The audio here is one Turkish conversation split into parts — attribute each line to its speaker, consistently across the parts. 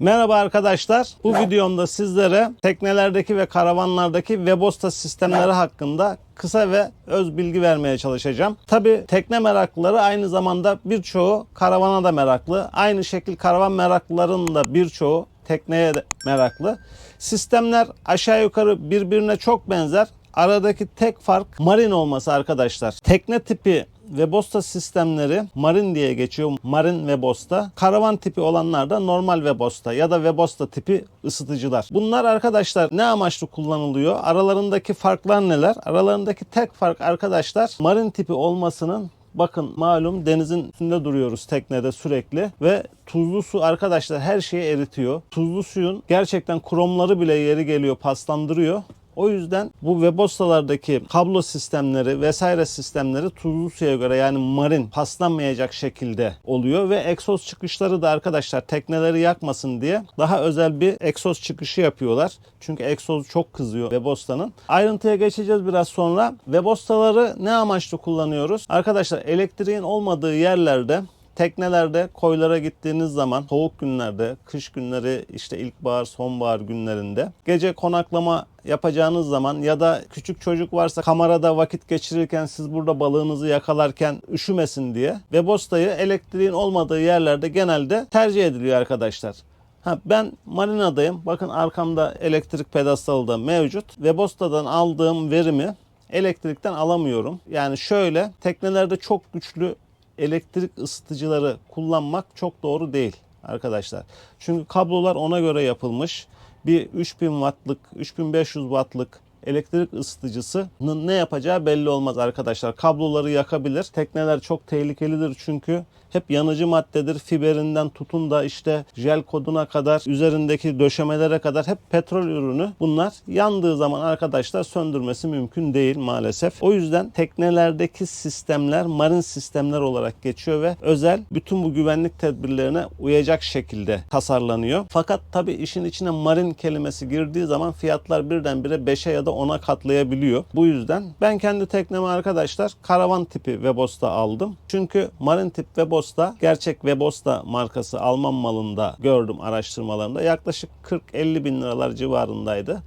Speaker 1: Merhaba arkadaşlar. Bu videomda sizlere teknelerdeki ve karavanlardaki Webosta sistemleri hakkında kısa ve öz bilgi vermeye çalışacağım. Tabi tekne meraklıları aynı zamanda birçoğu karavana da meraklı. Aynı şekil karavan meraklılarının da birçoğu tekneye de meraklı. Sistemler aşağı yukarı birbirine çok benzer. Aradaki tek fark marin olması arkadaşlar. Tekne tipi Webosta sistemleri marin diye geçiyor. Marin Webosta. Karavan tipi olanlar da normal Webosta ya da Webosta tipi ısıtıcılar. Bunlar arkadaşlar ne amaçlı kullanılıyor? Aralarındaki farklar neler? Aralarındaki tek fark arkadaşlar marin tipi olmasının Bakın malum denizin üstünde duruyoruz teknede sürekli ve tuzlu su arkadaşlar her şeyi eritiyor. Tuzlu suyun gerçekten kromları bile yeri geliyor paslandırıyor. O yüzden bu Webostalardaki kablo sistemleri vesaire sistemleri tuzlu suya göre yani marin paslanmayacak şekilde oluyor ve egzoz çıkışları da arkadaşlar tekneleri yakmasın diye daha özel bir egzoz çıkışı yapıyorlar. Çünkü egzoz çok kızıyor Webosta'nın. Ayrıntıya geçeceğiz biraz sonra. Webostaları ne amaçlı kullanıyoruz? Arkadaşlar elektriğin olmadığı yerlerde Teknelerde koylara gittiğiniz zaman soğuk günlerde, kış günleri işte ilkbahar, sonbahar günlerinde gece konaklama yapacağınız zaman ya da küçük çocuk varsa kamerada vakit geçirirken siz burada balığınızı yakalarken üşümesin diye Webosta'yı elektriğin olmadığı yerlerde genelde tercih ediliyor arkadaşlar. Ha, ben marinadayım. Bakın arkamda elektrik pedastalı da mevcut. Webosta'dan aldığım verimi elektrikten alamıyorum. Yani şöyle teknelerde çok güçlü elektrik ısıtıcıları kullanmak çok doğru değil arkadaşlar. Çünkü kablolar ona göre yapılmış. Bir 3000 wattlık, 3500 wattlık elektrik ısıtıcısının ne yapacağı belli olmaz arkadaşlar. Kabloları yakabilir. Tekneler çok tehlikelidir çünkü hep yanıcı maddedir. Fiberinden tutun da işte jel koduna kadar, üzerindeki döşemelere kadar hep petrol ürünü. Bunlar yandığı zaman arkadaşlar söndürmesi mümkün değil maalesef. O yüzden teknelerdeki sistemler marin sistemler olarak geçiyor ve özel bütün bu güvenlik tedbirlerine uyacak şekilde tasarlanıyor. Fakat tabi işin içine marin kelimesi girdiği zaman fiyatlar birdenbire 5'e ya da 10'a katlayabiliyor. Bu yüzden ben kendi teknemi arkadaşlar karavan tipi Webosta aldım. Çünkü marin tip Webosta gerçek Webosta markası Alman malında gördüm araştırmalarında yaklaşık 40-50 bin liralar civarındaydı.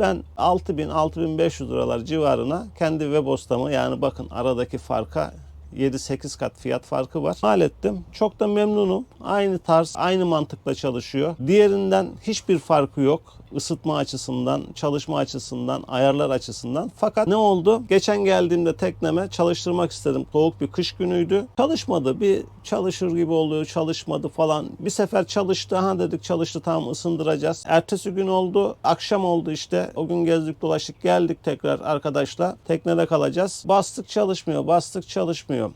Speaker 1: Ben 6000-6500 liralar civarına kendi Webosta'mı yani bakın aradaki farka 7-8 kat fiyat farkı var. Mal ettim. Çok da memnunum. Aynı tarz, aynı mantıkla çalışıyor. Diğerinden hiçbir farkı yok. Isıtma açısından, çalışma açısından, ayarlar açısından. Fakat ne oldu? Geçen geldiğimde tekneme çalıştırmak istedim. Soğuk bir kış günüydü. Çalışmadı. Bir çalışır gibi oluyor, çalışmadı falan. Bir sefer çalıştı. Ha dedik çalıştı tamam ısındıracağız. Ertesi gün oldu. Akşam oldu işte. O gün gezdik dolaştık geldik tekrar arkadaşla. Teknede kalacağız. Bastık çalışmıyor, bastık çalışmıyor.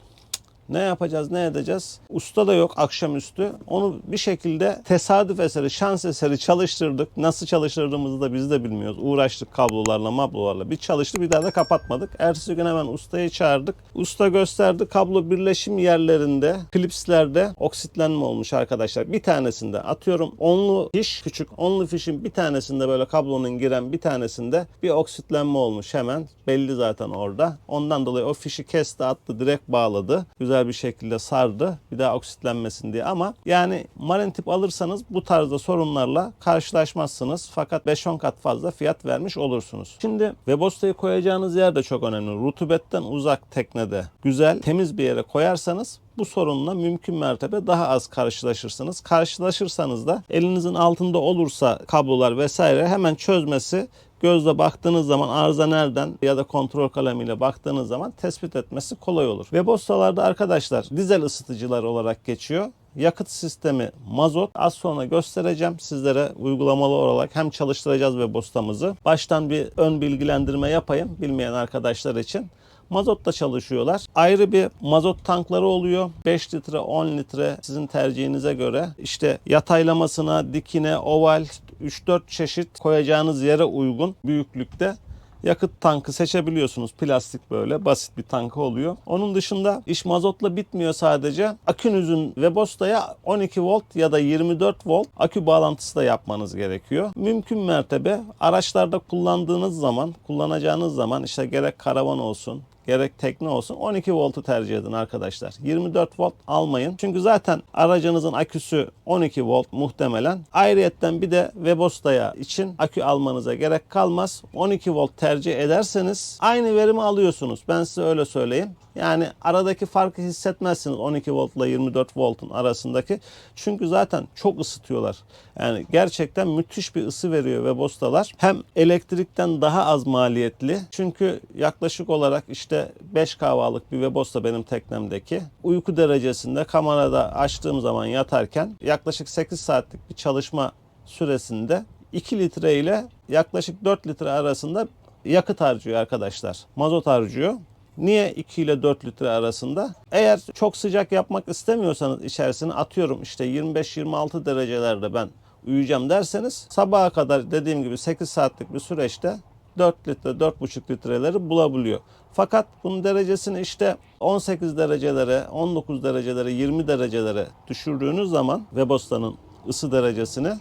Speaker 1: Ne yapacağız, ne edeceğiz? Usta da yok akşamüstü. Onu bir şekilde tesadüf eseri, şans eseri çalıştırdık. Nasıl çalıştırdığımızı da biz de bilmiyoruz. Uğraştık kablolarla, mablolarla. Bir çalıştı, bir daha da kapatmadık. Ertesi gün hemen ustayı çağırdık. Usta gösterdi. Kablo birleşim yerlerinde, klipslerde oksitlenme olmuş arkadaşlar. Bir tanesinde atıyorum onlu fiş, küçük onlu fişin bir tanesinde böyle kablonun giren bir tanesinde bir oksitlenme olmuş hemen. Belli zaten orada. Ondan dolayı o fişi kesti, attı, direkt bağladı. Güzel bir şekilde sardı. Bir daha oksitlenmesin diye ama yani marin tip alırsanız bu tarzda sorunlarla karşılaşmazsınız. Fakat 5-10 kat fazla fiyat vermiş olursunuz. Şimdi Webosta'yı koyacağınız yer de çok önemli. Rutubetten uzak teknede güzel, temiz bir yere koyarsanız bu sorunla mümkün mertebe daha az karşılaşırsınız. Karşılaşırsanız da elinizin altında olursa kablolar vesaire hemen çözmesi gözle baktığınız zaman arıza nereden ya da kontrol kalemiyle baktığınız zaman tespit etmesi kolay olur. Webostalarda arkadaşlar dizel ısıtıcılar olarak geçiyor. Yakıt sistemi mazot az sonra göstereceğim sizlere uygulamalı olarak hem çalıştıracağız Webostamızı. Baştan bir ön bilgilendirme yapayım bilmeyen arkadaşlar için. Mazotla çalışıyorlar. Ayrı bir mazot tankları oluyor. 5 litre, 10 litre sizin tercihinize göre. İşte yataylamasına, dikine, oval 3-4 çeşit koyacağınız yere uygun büyüklükte yakıt tankı seçebiliyorsunuz. Plastik böyle basit bir tankı oluyor. Onun dışında iş mazotla bitmiyor sadece. Akünüzün Webosta'ya 12 volt ya da 24 volt akü bağlantısı da yapmanız gerekiyor. Mümkün mertebe araçlarda kullandığınız zaman, kullanacağınız zaman işte gerek karavan olsun, gerek tekne olsun 12 voltu tercih edin arkadaşlar. 24 volt almayın. Çünkü zaten aracınızın aküsü 12 volt muhtemelen. Ayrıyetten bir de Webosta'ya için akü almanıza gerek kalmaz. 12 volt tercih ederseniz aynı verimi alıyorsunuz. Ben size öyle söyleyeyim. Yani aradaki farkı hissetmezsiniz 12 voltla 24 voltun arasındaki. Çünkü zaten çok ısıtıyorlar. Yani gerçekten müthiş bir ısı veriyor Webostalar. Hem elektrikten daha az maliyetli. Çünkü yaklaşık olarak işte 5 kahvalık bir Webosta benim teknemdeki. Uyku derecesinde kamerada açtığım zaman yatarken yaklaşık 8 saatlik bir çalışma süresinde 2 litre ile yaklaşık 4 litre arasında yakıt harcıyor arkadaşlar. Mazot harcıyor. Niye 2 ile 4 litre arasında? Eğer çok sıcak yapmak istemiyorsanız içerisine atıyorum işte 25-26 derecelerde ben uyuyacağım derseniz sabaha kadar dediğim gibi 8 saatlik bir süreçte 4 litre, 4,5 litreleri bulabiliyor. Fakat bunun derecesini işte 18 derecelere, 19 derecelere, 20 derecelere düşürdüğünüz zaman Webosta'nın ısı derecesini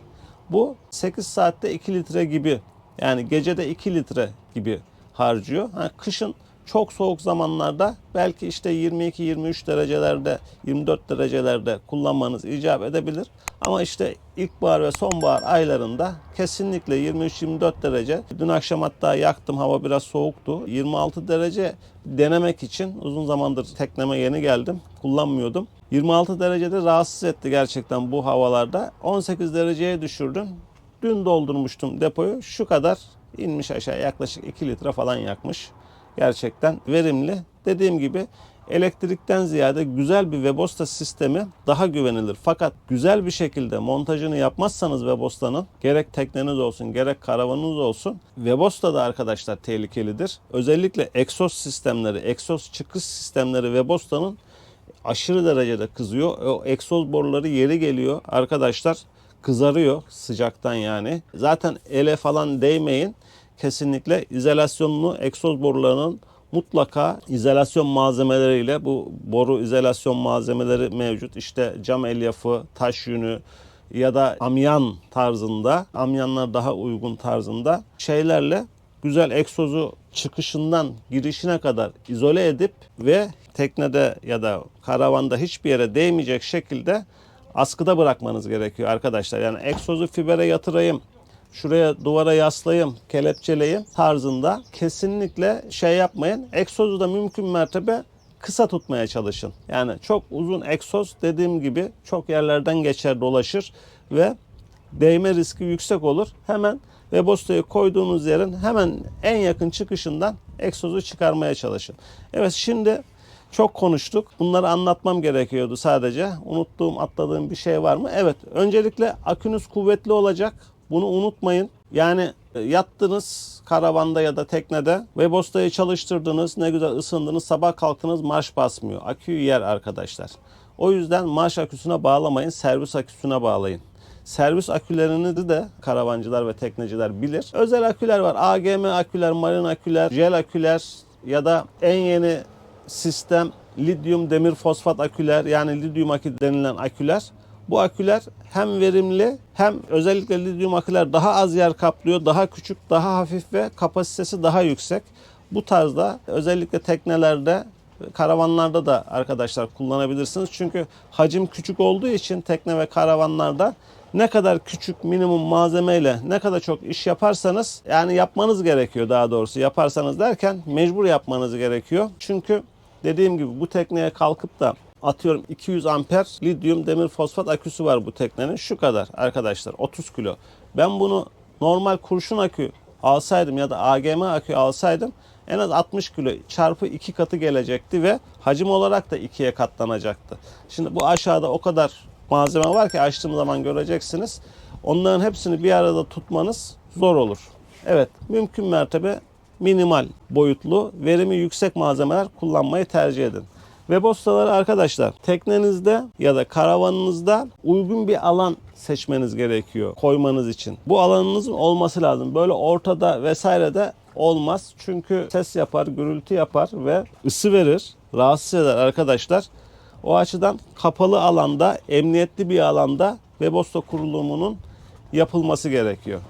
Speaker 1: bu 8 saatte 2 litre gibi yani gecede 2 litre gibi harcıyor. Ha, kışın çok soğuk zamanlarda belki işte 22-23 derecelerde 24 derecelerde kullanmanız icap edebilir. Ama işte ilkbahar ve sonbahar aylarında kesinlikle 23-24 derece. Dün akşam hatta yaktım hava biraz soğuktu. 26 derece denemek için uzun zamandır tekneme yeni geldim. Kullanmıyordum. 26 derecede rahatsız etti gerçekten bu havalarda. 18 dereceye düşürdüm. Dün doldurmuştum depoyu. Şu kadar inmiş aşağı yaklaşık 2 litre falan yakmış gerçekten verimli. Dediğim gibi elektrikten ziyade güzel bir Webosta sistemi daha güvenilir. Fakat güzel bir şekilde montajını yapmazsanız Webosta'nın gerek tekneniz olsun gerek karavanınız olsun Webosta da arkadaşlar tehlikelidir. Özellikle egzoz sistemleri, egzoz çıkış sistemleri Webosta'nın aşırı derecede kızıyor. O egzoz boruları yeri geliyor arkadaşlar kızarıyor sıcaktan yani. Zaten ele falan değmeyin kesinlikle izolasyonlu egzoz borularının mutlaka izolasyon malzemeleriyle bu boru izolasyon malzemeleri mevcut. İşte cam elyafı, taş yünü ya da amyan tarzında, amyanlar daha uygun tarzında şeylerle güzel egzozu çıkışından girişine kadar izole edip ve teknede ya da karavanda hiçbir yere değmeyecek şekilde askıda bırakmanız gerekiyor arkadaşlar. Yani egzozu fibere yatırayım, şuraya duvara yaslayayım, kelepçeleyim tarzında kesinlikle şey yapmayın. Egzozu da mümkün mertebe kısa tutmaya çalışın. Yani çok uzun egzoz dediğim gibi çok yerlerden geçer dolaşır ve değme riski yüksek olur. Hemen Webosta'yı koyduğunuz yerin hemen en yakın çıkışından egzozu çıkarmaya çalışın. Evet şimdi çok konuştuk. Bunları anlatmam gerekiyordu sadece. Unuttuğum, atladığım bir şey var mı? Evet. Öncelikle akünüz kuvvetli olacak. Bunu unutmayın. Yani e, yattınız karavanda ya da teknede Webosta'yı çalıştırdınız. Ne güzel ısındınız. Sabah kalktınız marş basmıyor. Aküyü yer arkadaşlar. O yüzden marş aküsüne bağlamayın. Servis aküsüne bağlayın. Servis akülerini de karavancılar ve tekneciler bilir. Özel aküler var. AGM aküler, marin aküler, jel aküler ya da en yeni sistem lityum demir fosfat aküler yani lityum akü denilen aküler. Bu aküler hem verimli hem özellikle lityum aküler daha az yer kaplıyor, daha küçük, daha hafif ve kapasitesi daha yüksek. Bu tarzda özellikle teknelerde karavanlarda da arkadaşlar kullanabilirsiniz. Çünkü hacim küçük olduğu için tekne ve karavanlarda ne kadar küçük minimum malzemeyle ne kadar çok iş yaparsanız yani yapmanız gerekiyor daha doğrusu yaparsanız derken mecbur yapmanız gerekiyor. Çünkü dediğim gibi bu tekneye kalkıp da atıyorum 200 amper lityum demir fosfat aküsü var bu teknenin şu kadar arkadaşlar 30 kilo. Ben bunu normal kurşun akü alsaydım ya da AGM akü alsaydım en az 60 kilo çarpı 2 katı gelecekti ve hacim olarak da ikiye katlanacaktı. Şimdi bu aşağıda o kadar malzeme var ki açtığım zaman göreceksiniz. Onların hepsini bir arada tutmanız zor olur. Evet mümkün mertebe minimal boyutlu, verimi yüksek malzemeler kullanmayı tercih edin. Webostaları arkadaşlar teknenizde ya da karavanınızda uygun bir alan seçmeniz gerekiyor koymanız için. Bu alanınızın olması lazım. Böyle ortada vesairede olmaz. Çünkü ses yapar, gürültü yapar ve ısı verir, rahatsız eder arkadaşlar. O açıdan kapalı alanda, emniyetli bir alanda Webosta kurulumunun yapılması gerekiyor.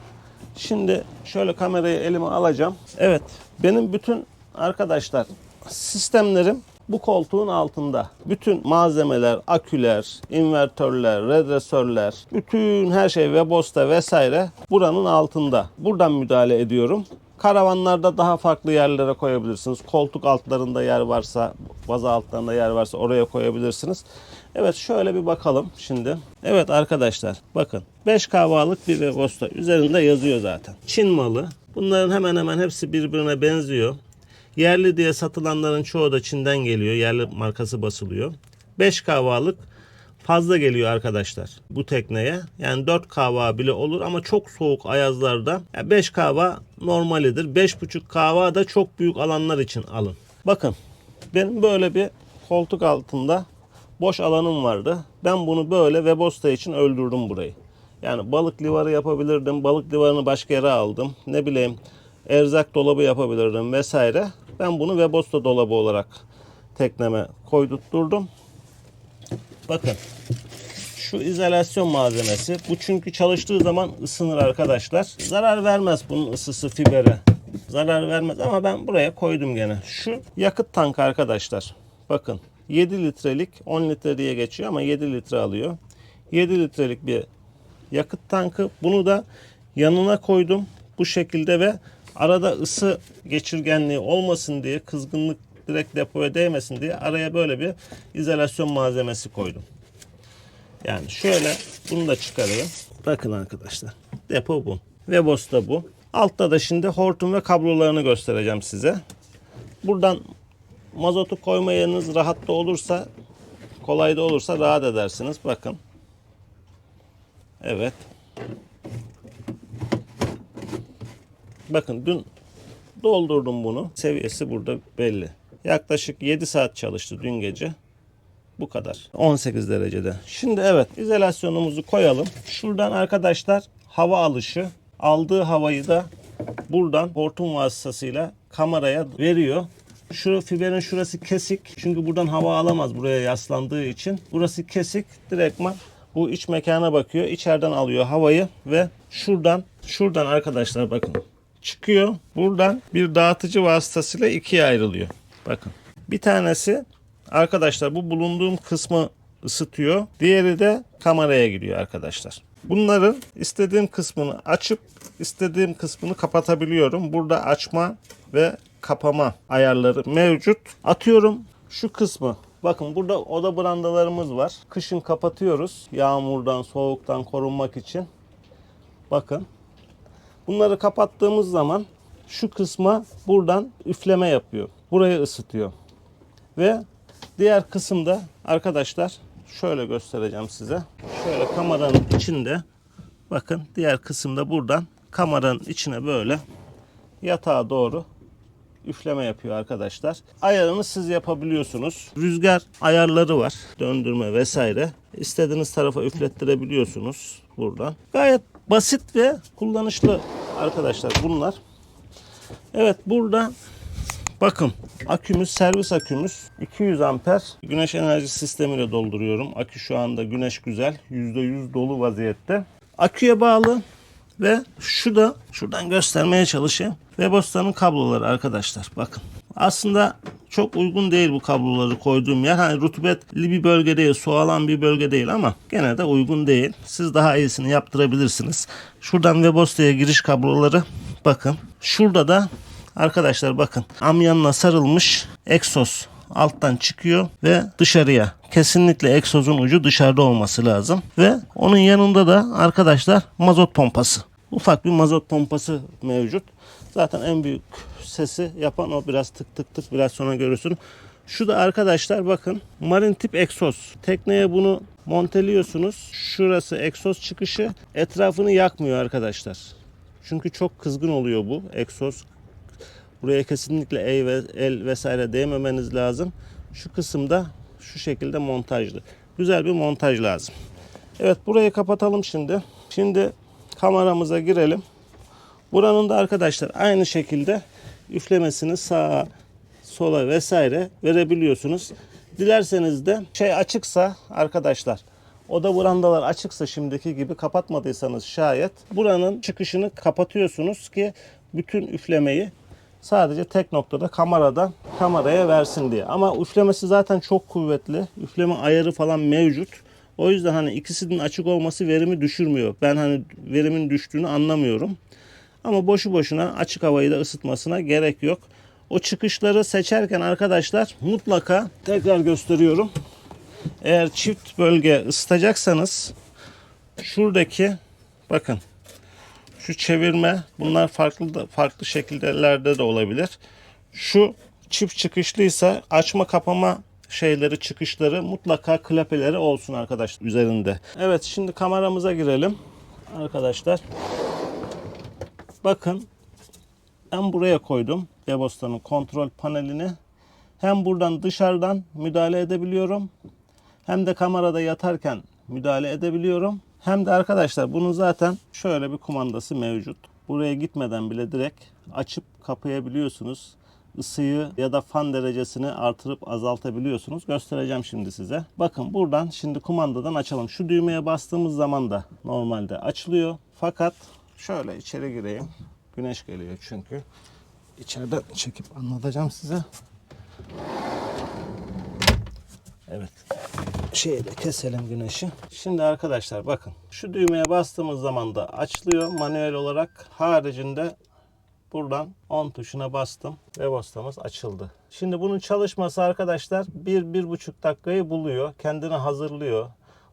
Speaker 1: Şimdi şöyle kamerayı elime alacağım. Evet, benim bütün arkadaşlar sistemlerim bu koltuğun altında. Bütün malzemeler, aküler, invertörler, redresörler, bütün her şey Webosta vesaire buranın altında. Buradan müdahale ediyorum. Karavanlarda daha farklı yerlere koyabilirsiniz. Koltuk altlarında yer varsa, baza altlarında yer varsa oraya koyabilirsiniz. Evet şöyle bir bakalım şimdi. Evet arkadaşlar bakın 5 kahvalık bir Webosta üzerinde yazıyor zaten. Çin malı. Bunların hemen hemen hepsi birbirine benziyor. Yerli diye satılanların çoğu da Çin'den geliyor. Yerli markası basılıyor. 5 kahvalık fazla geliyor arkadaşlar bu tekneye. Yani 4 kahva bile olur ama çok soğuk ayazlarda 5 kahva normalidir. 5,5 kahva da çok büyük alanlar için alın. Bakın benim böyle bir koltuk altında boş alanım vardı. Ben bunu böyle Webosta için öldürdüm burayı. Yani balık livarı yapabilirdim. Balık livarını başka yere aldım. Ne bileyim erzak dolabı yapabilirdim vesaire. Ben bunu Webosta dolabı olarak tekneme koydurtturdum. Bakın şu izolasyon malzemesi. Bu çünkü çalıştığı zaman ısınır arkadaşlar. Zarar vermez bunun ısısı fibere. Zarar vermez ama ben buraya koydum gene. Şu yakıt tankı arkadaşlar. Bakın 7 litrelik 10 litre diye geçiyor ama 7 litre alıyor. 7 litrelik bir yakıt tankı. Bunu da yanına koydum bu şekilde ve arada ısı geçirgenliği olmasın diye kızgınlık direkt depoya değmesin diye araya böyle bir izolasyon malzemesi koydum. Yani şöyle bunu da çıkarayım. Bakın arkadaşlar. Depo bu. Webos da bu. Altta da şimdi hortum ve kablolarını göstereceğim size. Buradan mazotu koyma rahat da olursa kolay da olursa rahat edersiniz. Bakın. Evet. Bakın dün doldurdum bunu. Seviyesi burada belli. Yaklaşık 7 saat çalıştı dün gece. Bu kadar. 18 derecede. Şimdi evet izolasyonumuzu koyalım. Şuradan arkadaşlar hava alışı. Aldığı havayı da buradan hortum vasıtasıyla kameraya veriyor. Şu fiberin şurası kesik. Çünkü buradan hava alamaz buraya yaslandığı için. Burası kesik. Direktman bu iç mekana bakıyor. İçeriden alıyor havayı ve şuradan şuradan arkadaşlar bakın çıkıyor. Buradan bir dağıtıcı vasıtasıyla ikiye ayrılıyor. Bakın. Bir tanesi arkadaşlar bu bulunduğum kısmı ısıtıyor. Diğeri de kameraya gidiyor arkadaşlar. Bunların istediğim kısmını açıp istediğim kısmını kapatabiliyorum. Burada açma ve kapama ayarları mevcut. Atıyorum şu kısmı. Bakın burada oda brandalarımız var. Kışın kapatıyoruz. Yağmurdan, soğuktan korunmak için. Bakın Bunları kapattığımız zaman şu kısma buradan üfleme yapıyor. Burayı ısıtıyor. Ve diğer kısımda arkadaşlar şöyle göstereceğim size. Şöyle kameranın içinde bakın diğer kısımda buradan kameranın içine böyle yatağa doğru üfleme yapıyor arkadaşlar. Ayarını siz yapabiliyorsunuz. Rüzgar ayarları var. Döndürme vesaire. İstediğiniz tarafa üflettirebiliyorsunuz buradan. Gayet basit ve kullanışlı arkadaşlar bunlar. Evet burada bakın akümüz servis akümüz 200 amper güneş enerji sistemiyle dolduruyorum. Akü şu anda güneş güzel %100 dolu vaziyette. Aküye bağlı ve şu da şuradan göstermeye çalışayım. Webosta'nın kabloları arkadaşlar bakın. Aslında çok uygun değil bu kabloları koyduğum yer. Hani rutubetli bir bölge değil, su alan bir bölge değil ama gene de uygun değil. Siz daha iyisini yaptırabilirsiniz. Şuradan Webosta'ya giriş kabloları bakın. Şurada da arkadaşlar bakın amyanla sarılmış egzoz alttan çıkıyor ve dışarıya. Kesinlikle egzozun ucu dışarıda olması lazım. Ve onun yanında da arkadaşlar mazot pompası. Ufak bir mazot pompası mevcut. Zaten en büyük sesi yapan o biraz tık tık tık biraz sonra görürsün. Şu da arkadaşlar bakın marin tip egzoz. Tekneye bunu monteliyorsunuz. Şurası egzoz çıkışı. Etrafını yakmıyor arkadaşlar. Çünkü çok kızgın oluyor bu egzoz. Buraya kesinlikle el, ve, el vesaire değmemeniz lazım. Şu kısımda şu şekilde montajlı. Güzel bir montaj lazım. Evet burayı kapatalım şimdi. Şimdi kameramıza girelim. Buranın da arkadaşlar aynı şekilde üflemesini sağa, sola vesaire verebiliyorsunuz. Dilerseniz de şey açıksa arkadaşlar oda burandalar açıksa şimdiki gibi kapatmadıysanız şayet buranın çıkışını kapatıyorsunuz ki bütün üflemeyi Sadece tek noktada kameradan kameraya versin diye. Ama üflemesi zaten çok kuvvetli. Üfleme ayarı falan mevcut. O yüzden hani ikisinin açık olması verimi düşürmüyor. Ben hani verimin düştüğünü anlamıyorum. Ama boşu boşuna açık havayı da ısıtmasına gerek yok. O çıkışları seçerken arkadaşlar mutlaka tekrar gösteriyorum. Eğer çift bölge ısıtacaksanız şuradaki bakın şu çevirme bunlar farklı farklı şekillerde de olabilir. Şu çift çıkışlıysa açma kapama şeyleri çıkışları mutlaka klapeleri olsun arkadaşlar üzerinde. Evet şimdi kameramıza girelim arkadaşlar. Bakın ben buraya koydum Debostan'ın kontrol panelini. Hem buradan dışarıdan müdahale edebiliyorum. Hem de kamerada yatarken müdahale edebiliyorum. Hem de arkadaşlar bunun zaten şöyle bir kumandası mevcut. Buraya gitmeden bile direkt açıp kapayabiliyorsunuz. Isıyı ya da fan derecesini artırıp azaltabiliyorsunuz. Göstereceğim şimdi size. Bakın buradan şimdi kumandadan açalım. Şu düğmeye bastığımız zaman da normalde açılıyor. Fakat şöyle içeri gireyim. Güneş geliyor çünkü. İçeriden çekip anlatacağım size. Evet. Şeyi de keselim güneşi. Şimdi arkadaşlar bakın. Şu düğmeye bastığımız zaman da açılıyor manuel olarak. Haricinde buradan 10 tuşuna bastım ve postamız açıldı. Şimdi bunun çalışması arkadaşlar 1-1,5 dakikayı buluyor. Kendini hazırlıyor.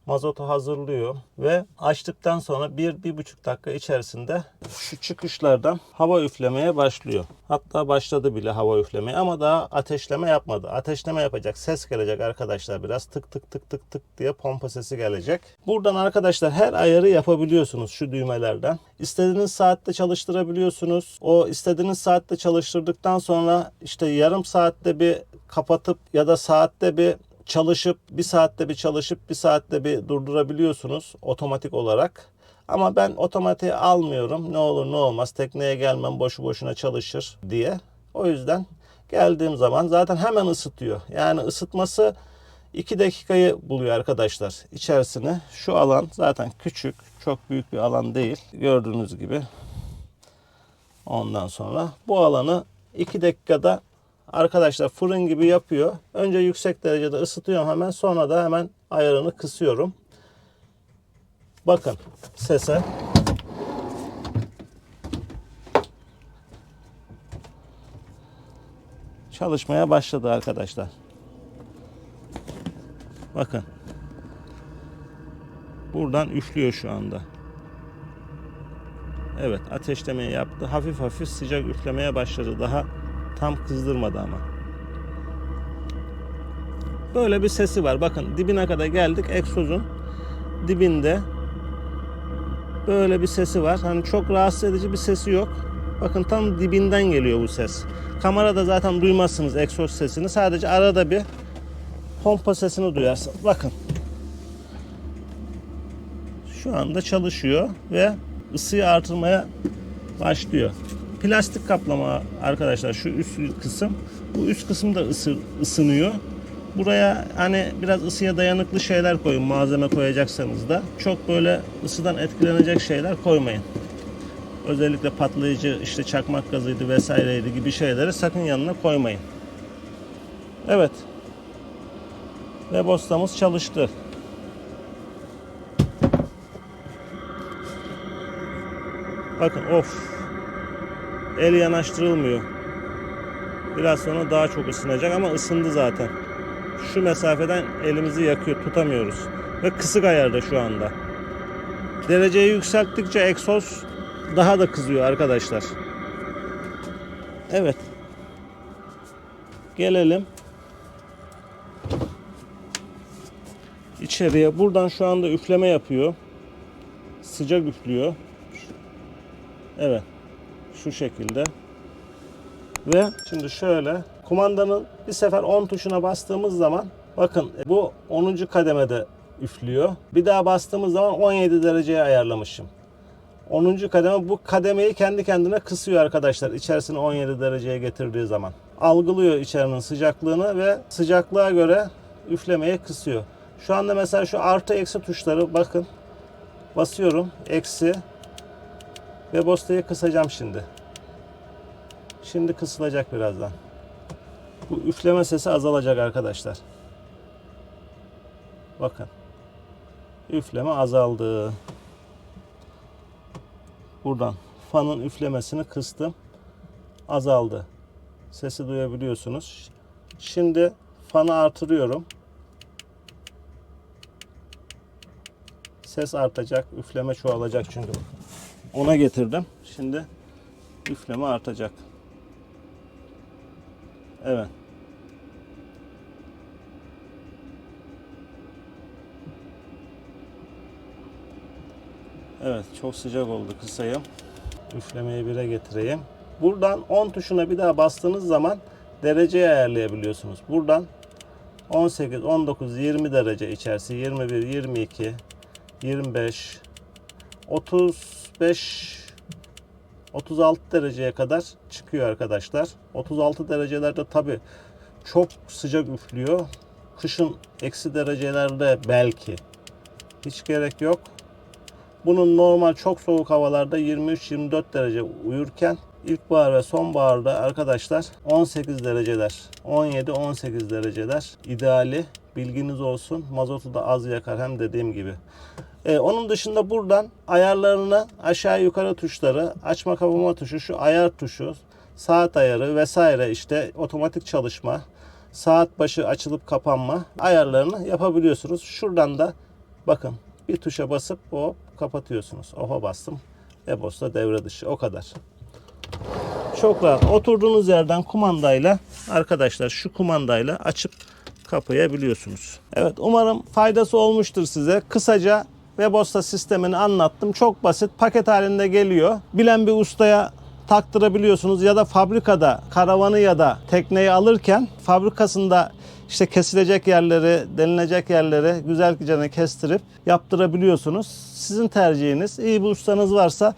Speaker 1: Mazotu hazırlıyor ve açtıktan sonra 1-1,5 dakika içerisinde şu çıkışlardan hava üflemeye başlıyor. Hatta başladı bile hava üflemeye ama daha ateşleme yapmadı. Ateşleme yapacak. Ses gelecek arkadaşlar biraz tık tık tık tık tık diye pompa sesi gelecek. Buradan arkadaşlar her ayarı yapabiliyorsunuz şu düğmelerden. İstediğiniz saatte çalıştırabiliyorsunuz. O istediğiniz saatte çalıştırdıktan sonra işte yarım saatte bir kapatıp ya da saatte bir çalışıp bir saatte bir çalışıp bir saatte bir durdurabiliyorsunuz otomatik olarak. Ama ben otomatiğe almıyorum. Ne olur ne olmaz tekneye gelmem boşu boşuna çalışır diye. O yüzden geldiğim zaman zaten hemen ısıtıyor. Yani ısıtması 2 dakikayı buluyor arkadaşlar içerisine. Şu alan zaten küçük, çok büyük bir alan değil. Gördüğünüz gibi. Ondan sonra bu alanı 2 dakikada arkadaşlar fırın gibi yapıyor. Önce yüksek derecede ısıtıyorum hemen sonra da hemen ayarını kısıyorum. Bakın sese. Çalışmaya başladı arkadaşlar. Bakın. Buradan üflüyor şu anda. Evet ateşlemeyi yaptı. Hafif hafif sıcak üflemeye başladı. Daha tam kızdırmadı ama. Böyle bir sesi var. Bakın dibine kadar geldik. Egzozun dibinde böyle bir sesi var. Hani çok rahatsız edici bir sesi yok. Bakın tam dibinden geliyor bu ses. Kamerada zaten duymazsınız egzoz sesini. Sadece arada bir pompa sesini duyarsınız. Bakın. Şu anda çalışıyor ve ısıyı artırmaya başlıyor. Plastik kaplama arkadaşlar şu üst kısım. Bu üst kısım da ısı, ısınıyor. Buraya hani biraz ısıya dayanıklı şeyler koyun malzeme koyacaksanız da. Çok böyle ısıdan etkilenecek şeyler koymayın. Özellikle patlayıcı işte çakmak gazıydı vesaireydi gibi şeyleri sakın yanına koymayın. Evet. Ve bostamız çalıştı. Bakın of. El yanaştırılmıyor. Biraz sonra daha çok ısınacak ama ısındı zaten. Şu mesafeden elimizi yakıyor, tutamıyoruz. Ve kısık ayarda şu anda. Dereceyi yükselttikçe egzoz daha da kızıyor arkadaşlar. Evet. Gelelim. İçeriye. Buradan şu anda üfleme yapıyor. Sıcak üflüyor. Evet. Şu şekilde. Ve şimdi şöyle kumandanın bir sefer 10 tuşuna bastığımız zaman bakın bu 10. kademede üflüyor. Bir daha bastığımız zaman 17 dereceye ayarlamışım. 10. kademe bu kademeyi kendi kendine kısıyor arkadaşlar. İçerisini 17 dereceye getirdiği zaman. Algılıyor içerinin sıcaklığını ve sıcaklığa göre üflemeyi kısıyor. Şu anda mesela şu artı eksi tuşları bakın. Basıyorum. Eksi. Ve bostayı kısacağım şimdi. Şimdi kısılacak birazdan. Bu üfleme sesi azalacak arkadaşlar. Bakın. Üfleme azaldı. Buradan fanın üflemesini kıstım. Azaldı. Sesi duyabiliyorsunuz. Şimdi fanı artırıyorum. Ses artacak, üfleme çoğalacak çünkü. Ona getirdim. Şimdi üfleme artacak. Evet. Evet, çok sıcak oldu kısayım. Üflemeyi 1'e getireyim. Buradan 10 tuşuna bir daha bastığınız zaman dereceyi ayarlayabiliyorsunuz. Buradan 18, 19, 20 derece içerisi, 21, 22, 25, 35, 36 dereceye kadar çıkıyor arkadaşlar. 36 derecelerde tabi çok sıcak üflüyor. Kışın eksi derecelerde belki. Hiç gerek yok. Bunun normal çok soğuk havalarda 23-24 derece uyurken ilkbahar ve sonbaharda arkadaşlar 18 dereceler, 17-18 dereceler ideali. Bilginiz olsun. Mazotu da az yakar hem dediğim gibi. Ee, onun dışında buradan ayarlarını aşağı yukarı tuşları, açma kapama tuşu, şu ayar tuşu, saat ayarı vesaire işte otomatik çalışma, saat başı açılıp kapanma ayarlarını yapabiliyorsunuz. Şuradan da bakın bir tuşa basıp hop kapatıyorsunuz. Oha bastım. Ebos'ta devre dışı. O kadar. Çok rahat. Oturduğunuz yerden kumandayla arkadaşlar şu kumandayla açıp kapayabiliyorsunuz. Evet umarım faydası olmuştur size. Kısaca Webosta sistemini anlattım. Çok basit. Paket halinde geliyor. Bilen bir ustaya taktırabiliyorsunuz ya da fabrikada karavanı ya da tekneyi alırken fabrikasında işte kesilecek yerleri, delilecek yerleri güzelce kestirip yaptırabiliyorsunuz. Sizin tercihiniz. İyi bir ustanız varsa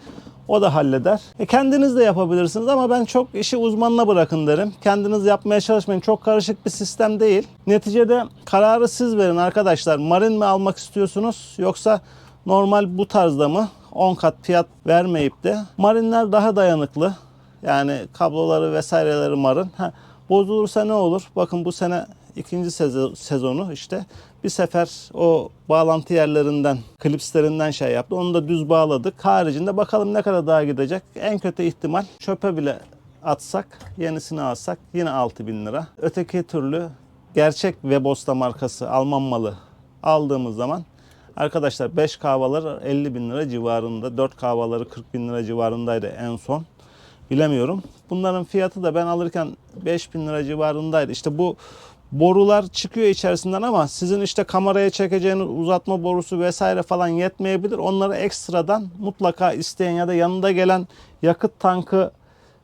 Speaker 1: o da halleder. E kendiniz de yapabilirsiniz ama ben çok işi uzmanına bırakın derim. Kendiniz yapmaya çalışmayın. Çok karışık bir sistem değil. Neticede kararı siz verin arkadaşlar. Marin mi almak istiyorsunuz yoksa normal bu tarzda mı 10 kat fiyat vermeyip de marinler daha dayanıklı. Yani kabloları vesaireleri marin. Ha, bozulursa ne olur? Bakın bu sene ikinci sezonu işte bir sefer o bağlantı yerlerinden, klipslerinden şey yaptı. Onu da düz bağladık. Haricinde bakalım ne kadar daha gidecek. En kötü ihtimal çöpe bile atsak, yenisini alsak yine 6000 lira. Öteki türlü gerçek Webosta markası Alman malı aldığımız zaman arkadaşlar 5 kahvalar 50 bin lira civarında, 4 kahvaları 40 bin lira civarındaydı en son. Bilemiyorum. Bunların fiyatı da ben alırken 5000 lira civarındaydı. İşte bu borular çıkıyor içerisinden ama sizin işte kameraya çekeceğiniz uzatma borusu vesaire falan yetmeyebilir. Onları ekstradan mutlaka isteyen ya da yanında gelen yakıt tankı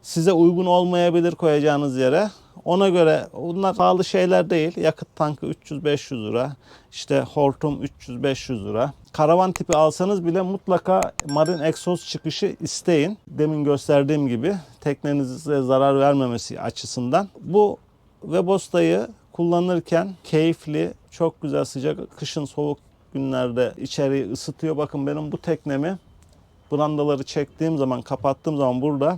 Speaker 1: size uygun olmayabilir koyacağınız yere. Ona göre bunlar pahalı şeyler değil. Yakıt tankı 300-500 lira. İşte hortum 300-500 lira. Karavan tipi alsanız bile mutlaka marin egzoz çıkışı isteyin. Demin gösterdiğim gibi teknenize zarar vermemesi açısından. Bu Webosta'yı kullanırken keyifli, çok güzel sıcak, kışın soğuk günlerde içeriği ısıtıyor. Bakın benim bu teknemi brandaları çektiğim zaman, kapattığım zaman burada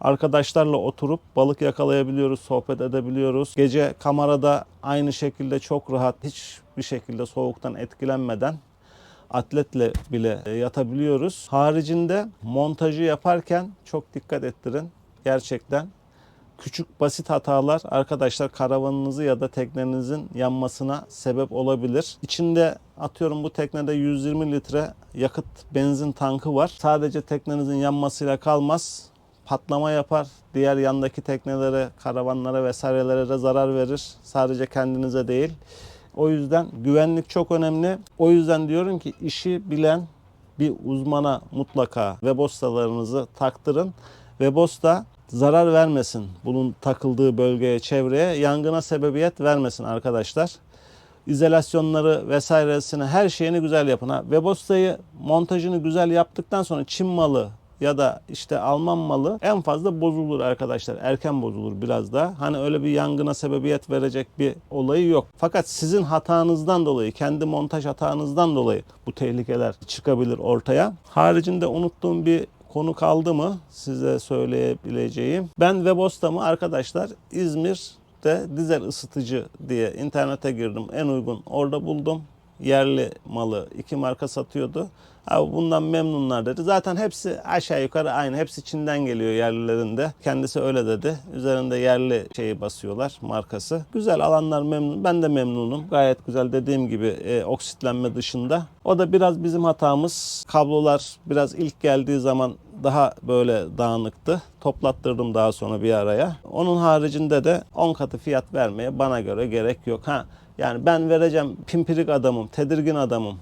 Speaker 1: arkadaşlarla oturup balık yakalayabiliyoruz, sohbet edebiliyoruz. Gece kamerada aynı şekilde çok rahat, hiçbir şekilde soğuktan etkilenmeden atletle bile yatabiliyoruz. Haricinde montajı yaparken çok dikkat ettirin. Gerçekten küçük basit hatalar arkadaşlar karavanınızı ya da teknenizin yanmasına sebep olabilir. İçinde atıyorum bu teknede 120 litre yakıt benzin tankı var. Sadece teknenizin yanmasıyla kalmaz. Patlama yapar. Diğer yandaki teknelere, karavanlara vesairelere de zarar verir. Sadece kendinize değil. O yüzden güvenlik çok önemli. O yüzden diyorum ki işi bilen bir uzmana mutlaka Webostalarınızı taktırın. Webosta zarar vermesin bunun takıldığı bölgeye, çevreye, yangına sebebiyet vermesin arkadaşlar. İzolasyonları vesairesini her şeyini güzel yapın. Ha, Webosta'yı montajını güzel yaptıktan sonra Çin malı ya da işte Alman malı en fazla bozulur arkadaşlar. Erken bozulur biraz da. Hani öyle bir yangına sebebiyet verecek bir olayı yok. Fakat sizin hatanızdan dolayı, kendi montaj hatanızdan dolayı bu tehlikeler çıkabilir ortaya. Haricinde unuttuğum bir konu kaldı mı size söyleyebileceğim. Ben Webostam'ı arkadaşlar İzmir'de dizel ısıtıcı diye internete girdim. En uygun orada buldum. Yerli malı iki marka satıyordu. Abi bundan memnunlar dedi. Zaten hepsi aşağı yukarı aynı. Hepsi Çin'den geliyor yerlilerinde. Kendisi öyle dedi. Üzerinde yerli şeyi basıyorlar markası. Güzel alanlar memnun. Ben de memnunum. Gayet güzel dediğim gibi e, oksitlenme dışında. O da biraz bizim hatamız. Kablolar biraz ilk geldiği zaman daha böyle dağınıktı. Toplattırdım daha sonra bir araya. Onun haricinde de 10 katı fiyat vermeye bana göre gerek yok. Ha yani ben vereceğim pimpirik adamım, tedirgin adamım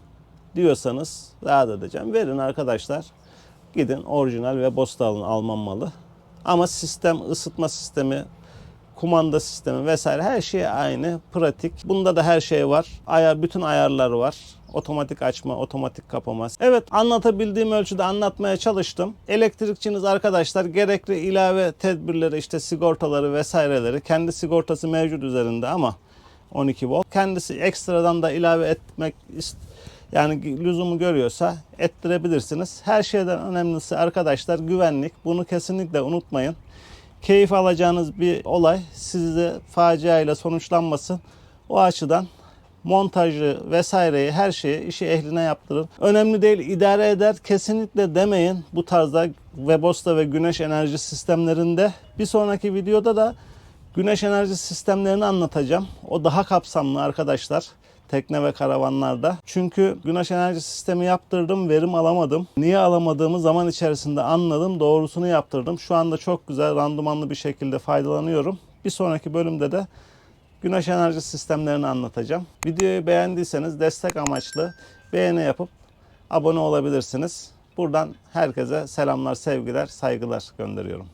Speaker 1: diyorsanız rahat edeceğim. Verin arkadaşlar. Gidin orijinal ve bosta alın Alman malı. Ama sistem, ısıtma sistemi, kumanda sistemi vesaire her şey aynı, pratik. Bunda da her şey var. Ayar, bütün ayarlar var. Otomatik açma, otomatik kapama. Evet anlatabildiğim ölçüde anlatmaya çalıştım. Elektrikçiniz arkadaşlar gerekli ilave tedbirleri işte sigortaları vesaireleri kendi sigortası mevcut üzerinde ama 12 volt. Kendisi ekstradan da ilave etmek ist- yani lüzumu görüyorsa ettirebilirsiniz. Her şeyden önemlisi arkadaşlar güvenlik. Bunu kesinlikle unutmayın. Keyif alacağınız bir olay size faciayla sonuçlanmasın. O açıdan montajı vesaireyi her şeyi işi ehline yaptırın. Önemli değil idare eder kesinlikle demeyin bu tarzda Webosta ve güneş enerji sistemlerinde. Bir sonraki videoda da güneş enerji sistemlerini anlatacağım. O daha kapsamlı arkadaşlar tekne ve karavanlarda. Çünkü güneş enerji sistemi yaptırdım, verim alamadım. Niye alamadığımı zaman içerisinde anladım, doğrusunu yaptırdım. Şu anda çok güzel, randımanlı bir şekilde faydalanıyorum. Bir sonraki bölümde de güneş enerji sistemlerini anlatacağım. Videoyu beğendiyseniz destek amaçlı beğeni yapıp abone olabilirsiniz. Buradan herkese selamlar, sevgiler, saygılar gönderiyorum.